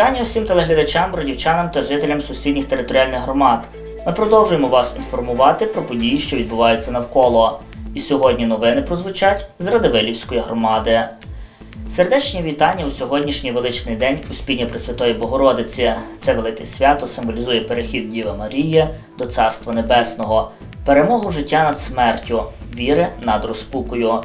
Вітання усім телеглядачам, бродівчанам та жителям сусідніх територіальних громад. Ми продовжуємо вас інформувати про події, що відбуваються навколо. І сьогодні новини прозвучать з Радивилівської громади. Сердечні вітання у сьогоднішній величний день Успіння Пресвятої Богородиці. Це велике свято символізує перехід Діви Марії до Царства Небесного, перемогу життя над смертю, віри над розпукою.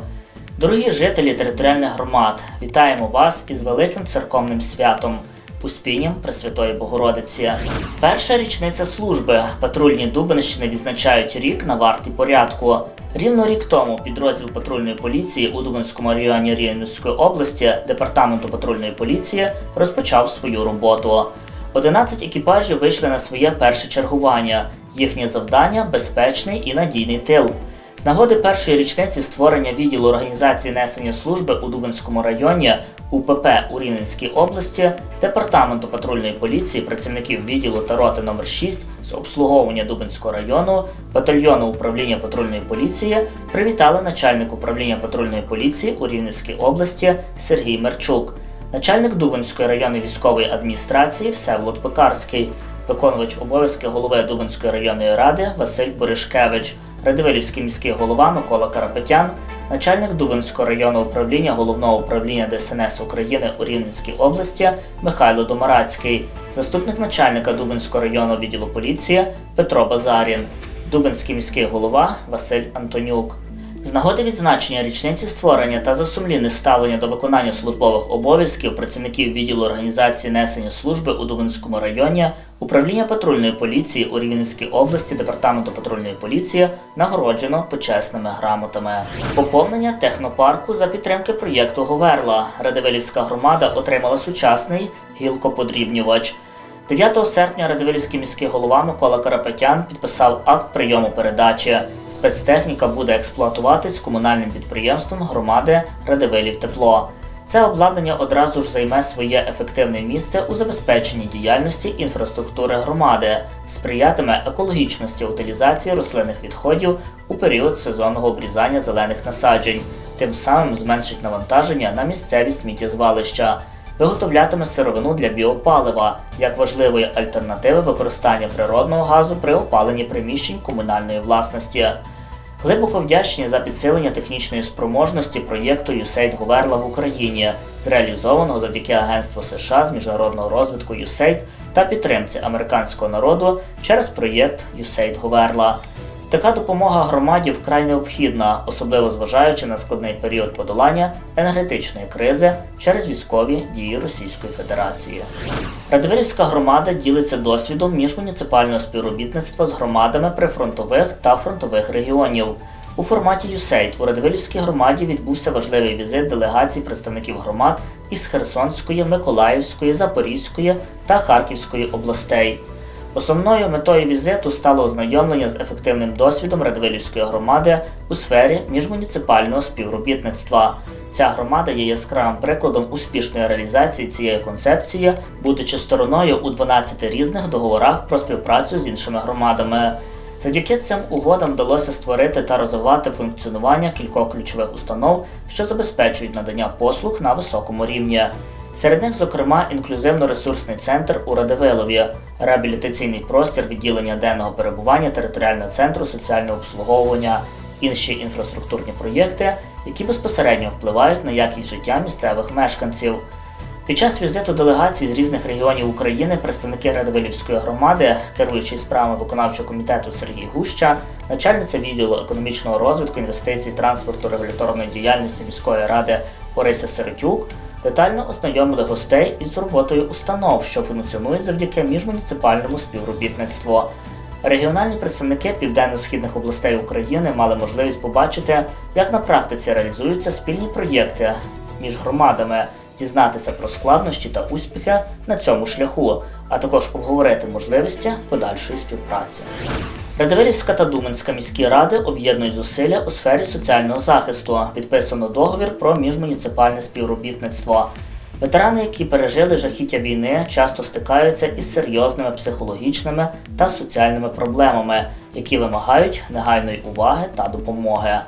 Дорогі жителі територіальних громад, вітаємо вас із великим церковним святом. Успінням Пресвятої Богородиці. Перша річниця служби. Патрульні Дубинщини відзначають рік на варті порядку. Рівно рік тому підрозділ патрульної поліції у Дубинському районі Рівненської області департаменту патрульної поліції розпочав свою роботу. 11 екіпажів вийшли на своє перше чергування. Їхнє завдання безпечний і надійний тил. З нагоди першої річниці створення відділу організації несення служби у Дубинському районі УПП у Рівненській області, департаменту патрульної поліції, працівників відділу та роти номер 6 з обслуговування Дубинського району, батальйону управління патрульної поліції привітали начальник управління патрульної поліції у Рівненській області Сергій Мерчук, начальник Дубинської районної військової адміністрації Всеволод Пекарський, виконувач обов'язки голови Дубинської районної ради Василь Боришкевич. Радивилівський міський голова Микола Карапетян, начальник Дубинського районного управління головного управління ДСНС України у Рівненській області Михайло Домарацький, заступник начальника Дубинського районного відділу поліції Петро Базарін, Дубинський міський голова Василь Антонюк. З нагоди відзначення річниці створення та засумлінне ставлення до виконання службових обов'язків працівників відділу організації несення служби у Дубинському районі управління патрульної поліції у Рівненській області департаменту патрульної поліції нагороджено почесними грамотами. Поповнення технопарку за підтримки проєкту Говерла. Радивилівська громада отримала сучасний гілкоподрібнювач. 9 серпня Радивилівський міський голова Микола Карапетян підписав акт прийому передачі. Спецтехніка буде експлуатуватись комунальним підприємством громади Радивилів Тепло. Це обладнання одразу ж займе своє ефективне місце у забезпеченні діяльності інфраструктури громади, сприятиме екологічності утилізації рослинних відходів у період сезонного обрізання зелених насаджень, тим самим зменшить навантаження на місцеві сміттєзвалища виготовлятиме сировину для біопалива як важливої альтернативи використання природного газу при опаленні приміщень комунальної власності. Глибоко вдячні за підсилення технічної спроможності проєкту USAID Говерла в Україні, зреалізованого завдяки Агентству США з міжнародного розвитку USAID та підтримці американського народу через проєкт USAID Говерла. Така допомога громаді вкрай необхідна, особливо зважаючи на складний період подолання енергетичної кризи через військові дії Російської Федерації. Радивилівська громада ділиться досвідом міжмуніципального співробітництва з громадами прифронтових та фронтових регіонів. У форматі USAID у Радивилівській громаді відбувся важливий візит делегацій представників громад із Херсонської, Миколаївської, Запорізької та Харківської областей. Основною метою візиту стало ознайомлення з ефективним досвідом Радивилівської громади у сфері міжмуніципального співробітництва. Ця громада є яскравим прикладом успішної реалізації цієї концепції, будучи стороною у 12 різних договорах про співпрацю з іншими громадами. Завдяки цим угодам вдалося створити та розвивати функціонування кількох ключових установ, що забезпечують надання послуг на високому рівні. Серед них, зокрема, інклюзивно-ресурсний центр у Радивилові, реабілітаційний простір відділення денного перебування територіального центру соціального обслуговування, інші інфраструктурні проєкти, які безпосередньо впливають на якість життя місцевих мешканців. Під час візиту делегацій з різних регіонів України представники Радивилівської громади, керуючий справами виконавчого комітету Сергій Гуща, начальниця відділу економічного розвитку, інвестицій, транспорту, регуляторної діяльності міської ради Орися Серетюк, детально ознайомили гостей із роботою установ, що функціонують завдяки міжмуніципальному співробітництву. Регіональні представники південно-східних областей України мали можливість побачити, як на практиці реалізуються спільні проєкти між громадами, дізнатися про складнощі та успіхи на цьому шляху, а також обговорити можливості подальшої співпраці. Радивилівська та Думанська міські ради об'єднують зусилля у сфері соціального захисту. Підписано договір про міжмуніципальне співробітництво. Ветерани, які пережили жахіття війни, часто стикаються із серйозними психологічними та соціальними проблемами, які вимагають негайної уваги та допомоги.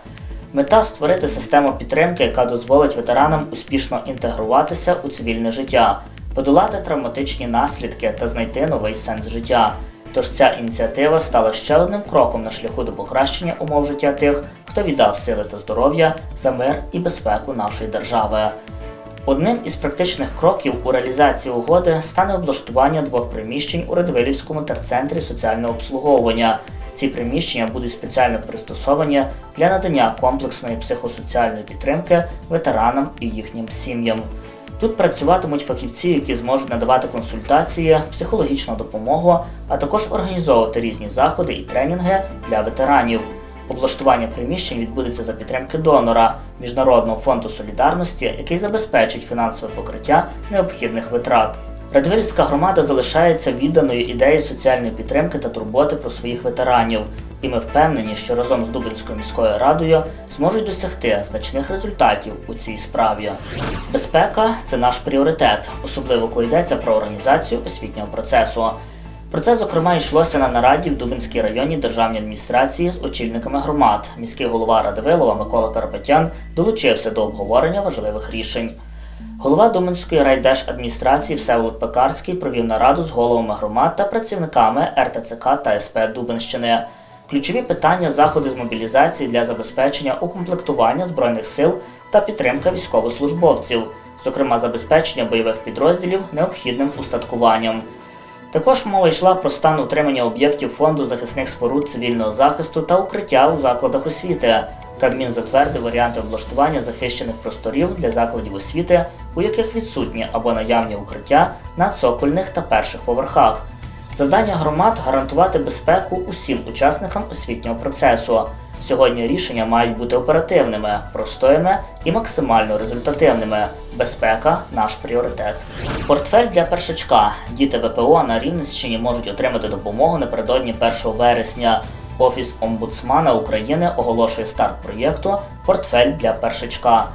Мета створити систему підтримки, яка дозволить ветеранам успішно інтегруватися у цивільне життя, подолати травматичні наслідки та знайти новий сенс життя. Тож ця ініціатива стала ще одним кроком на шляху до покращення умов життя тих, хто віддав сили та здоров'я за мир і безпеку нашої держави. Одним із практичних кроків у реалізації угоди стане облаштування двох приміщень у Радивилівському терцентрі соціального обслуговування. Ці приміщення будуть спеціально пристосовані для надання комплексної психосоціальної підтримки ветеранам і їхнім сім'ям. Тут працюватимуть фахівці, які зможуть надавати консультації, психологічну допомогу, а також організовувати різні заходи і тренінги для ветеранів. Облаштування приміщень відбудеться за підтримки донора Міжнародного фонду солідарності, який забезпечить фінансове покриття необхідних витрат. Радивилівська громада залишається відданою ідеї соціальної підтримки та турботи про своїх ветеранів, і ми впевнені, що разом з Дубинською міською радою зможуть досягти значних результатів у цій справі. Безпека це наш пріоритет, особливо коли йдеться про організацію освітнього процесу. Про це, зокрема, йшлося на нараді в Дубинській районній державній адміністрації з очільниками громад. Міський голова Радивилова Микола Карпетян долучився до обговорення важливих рішень. Голова Дубинської райдержадміністрації Всеволод Пекарський провів нараду з головами громад та працівниками РТЦК та СП Дубинщини. Ключові питання заходи з мобілізації для забезпечення укомплектування збройних сил та підтримка військовослужбовців, зокрема забезпечення бойових підрозділів необхідним устаткуванням. Також мова йшла про стан утримання об'єктів фонду захисних споруд цивільного захисту та укриття у закладах освіти. Кабмін затвердив варіанти облаштування захищених просторів для закладів освіти, у яких відсутні або наявні укриття на цокольних та перших поверхах. Завдання громад гарантувати безпеку усім учасникам освітнього процесу. Сьогодні рішення мають бути оперативними, простими і максимально результативними. Безпека наш пріоритет. Портфель для першачка. Діти ВПО на Рівненщині можуть отримати допомогу напередодні 1 вересня. Офіс омбудсмана України оголошує старт проєкту Портфель для першачка.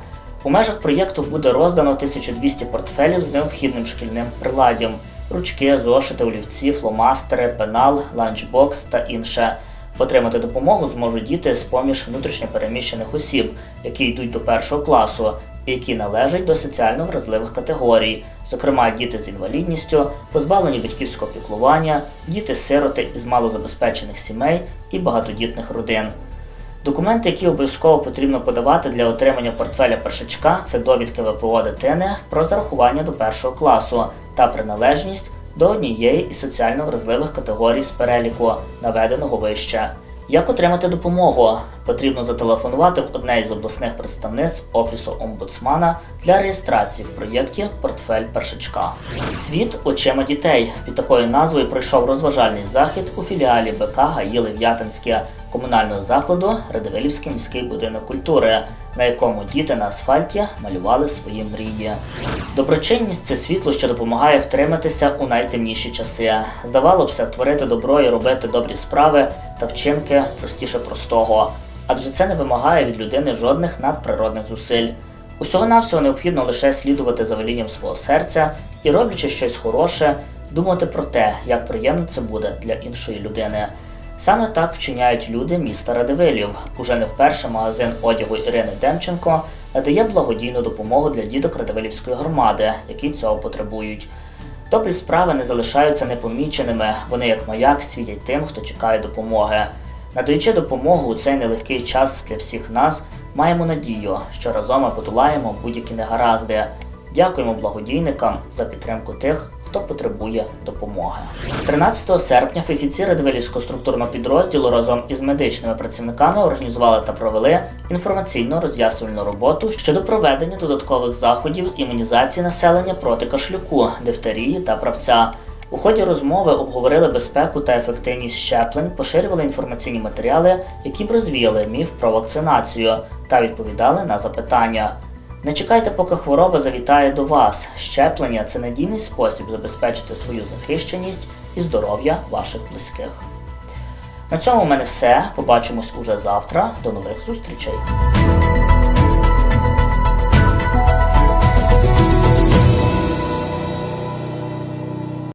У межах проєкту буде роздано 1200 портфелів з необхідним шкільним приладдям: ручки, зошити, олівці, фломастери, пенал, ланчбокс та інше. Отримати допомогу зможуть діти з поміж внутрішньопереміщених осіб, які йдуть до першого класу, які належать до соціально вразливих категорій, зокрема діти з інвалідністю, позбавлені батьківського піклування, діти-сироти із малозабезпечених сімей і багатодітних родин. Документи, які обов'язково потрібно подавати для отримання портфеля першачка, це довідки ВПО дитини про зарахування до першого класу та приналежність до однієї із соціально вразливих категорій з переліку, наведеного вище. Як отримати допомогу? Потрібно зателефонувати в одне із обласних представництв Офісу омбудсмана для реєстрації в проєкті Портфель першачка. Світ очима дітей під такою назвою пройшов розважальний захід у філіалі БК Гаїли В'ятинське комунального закладу Радивилівський міський будинок культури, на якому діти на асфальті малювали свої мрії. Доброчинність це світло, що допомагає втриматися у найтемніші часи. Здавалося творити добро і робити добрі справи та вчинки простіше простого, адже це не вимагає від людини жодних надприродних зусиль. Усього навсього необхідно лише слідувати за велінням свого серця і, роблячи щось хороше, думати про те, як приємно це буде для іншої людини. Саме так вчиняють люди міста Радивилів. Уже не вперше магазин одягу Ірини Демченко надає благодійну допомогу для діток Радивилівської громади, які цього потребують. Добрі справи не залишаються непоміченими, вони як маяк світять тим, хто чекає допомоги. Надаючи допомогу у цей нелегкий час для всіх нас, маємо надію, що разом ми подолаємо будь-які негаразди. Дякуємо благодійникам за підтримку тих, хто потребує допомоги. 13 серпня фахівці Радивилівського структурного підрозділу разом із медичними працівниками організували та провели інформаційно роз'яснювальну роботу щодо проведення додаткових заходів з імунізації населення проти кашлюку, дифтерії та правця. У ході розмови обговорили безпеку та ефективність щеплень, поширювали інформаційні матеріали, які б розвіяли міф про вакцинацію та відповідали на запитання. Не чекайте, поки хвороба завітає до вас. Щеплення це надійний спосіб забезпечити свою захищеність і здоров'я ваших близьких. На цьому в мене все. Побачимось уже завтра. До нових зустрічей!